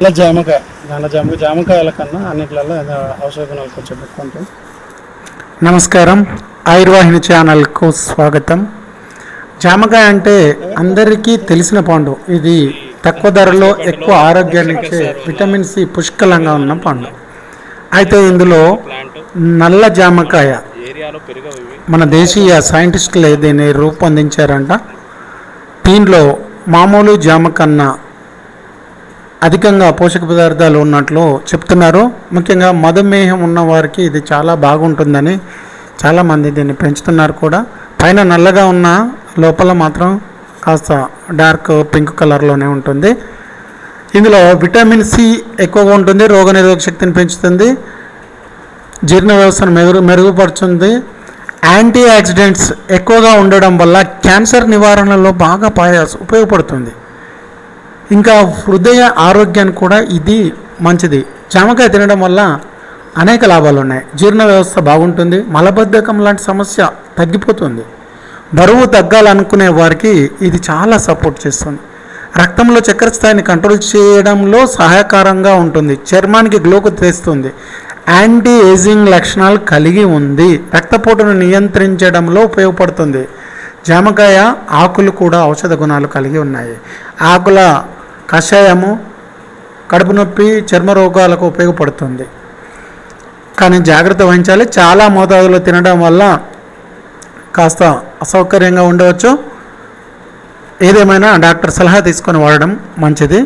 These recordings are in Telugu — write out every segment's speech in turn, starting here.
ఇలా జామకాయ దాని జామ జామకాయల కన్నా అన్నిట్లలో ఔషధ గుణాలు కొంచెం ఎక్కువ ఉంటాయి నమస్కారం. ఆయుర్వాహిని ఛానల్కు స్వాగతం. జామకాయ అంటే అందరికీ తెలిసిన పండు. ఇది తక్కువ ధరలో ఎక్కువ ఆరోగ్యాన్ని ఇచ్చే విటమిన్ సి పుష్కలంగా ఉన్న పండు. అయితే ఇందులో నల్ల జామకాయ మన దేశీయ సైంటిస్టులు దీన్ని రూపొందించారంట? దీనిలో మామూలు జామ కన్నా అధికంగా పోషక పదార్థాలు ఉన్నట్లు చెప్తున్నారు. ముఖ్యంగా మధుమేహం ఉన్న వారికి ఇది చాలా బాగుంటుందని చాలామంది దీన్ని పెంచుతున్నారు కూడా. పైన నల్లగా ఉన్న లోపల మాత్రం కాస్త డార్క్ పింక్ కలర్లోనే ఉంటుంది. ఇందులో విటమిన్ సి ఎక్కువగా ఉంటుంది రోగనిరోధక శక్తిని పెంచుతుంది జీర్ణ వ్యవస్థను మెరుగు మెరుగుపరుచుతుంది యాంటీ ఆక్సిడెంట్స్ ఎక్కువగా ఉండడం వల్ల క్యాన్సర్ నివారణలో బాగా పాయ ఉపయోగపడుతుంది. ఇంకా హృదయ ఆరోగ్యానికి కూడా ఇది మంచిది. జామకాయ తినడం వల్ల అనేక లాభాలు ఉన్నాయి. జీర్ణ వ్యవస్థ బాగుంటుంది. మలబద్ధకం లాంటి సమస్య తగ్గిపోతుంది. బరువు తగ్గాలనుకునే వారికి ఇది చాలా సపోర్ట్ చేస్తుంది. రక్తంలో చక్కెర స్థాయిని కంట్రోల్ చేయడంలో సహాయకరంగా ఉంటుంది. చర్మానికి గ్లోకు తెస్తుంది. యాంటీ ఏజింగ్ లక్షణాలు కలిగి ఉంది. రక్తపోటును నియంత్రించడంలో ఉపయోగపడుతుంది. జామకాయ ఆకులు కూడా ఔషధ గుణాలు కలిగి ఉన్నాయి. ఆకుల కషాయము కడుపు నొప్పి చర్మ రోగాలకు ఉపయోగపడుతుంది. కానీ జాగ్రత్త వహించాలి. చాలా మోతాదులో తినడం వల్ల కాస్త అసౌకర్యంగా ఉండవచ్చు. ఏదేమైనా డాక్టర్ సలహా తీసుకొని వాడడం మంచిది.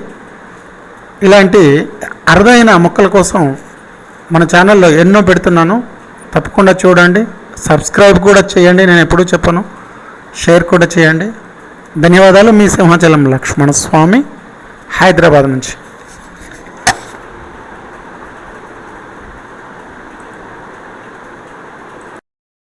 ఇలాంటి అరుదైన మొక్కల కోసం మన ఛానల్లో ఎన్నో పెడుతున్నాను. తప్పకుండా చూడండి. సబ్స్క్రైబ్ కూడా చేయండి. నేను ఎప్పుడూ చెప్పను. షేర్ కూడా చేయండి. ధన్యవాదాలు. మీ సింహాచలం లక్ష్మణ స్వామి హైదరాబాద్ నుంచి.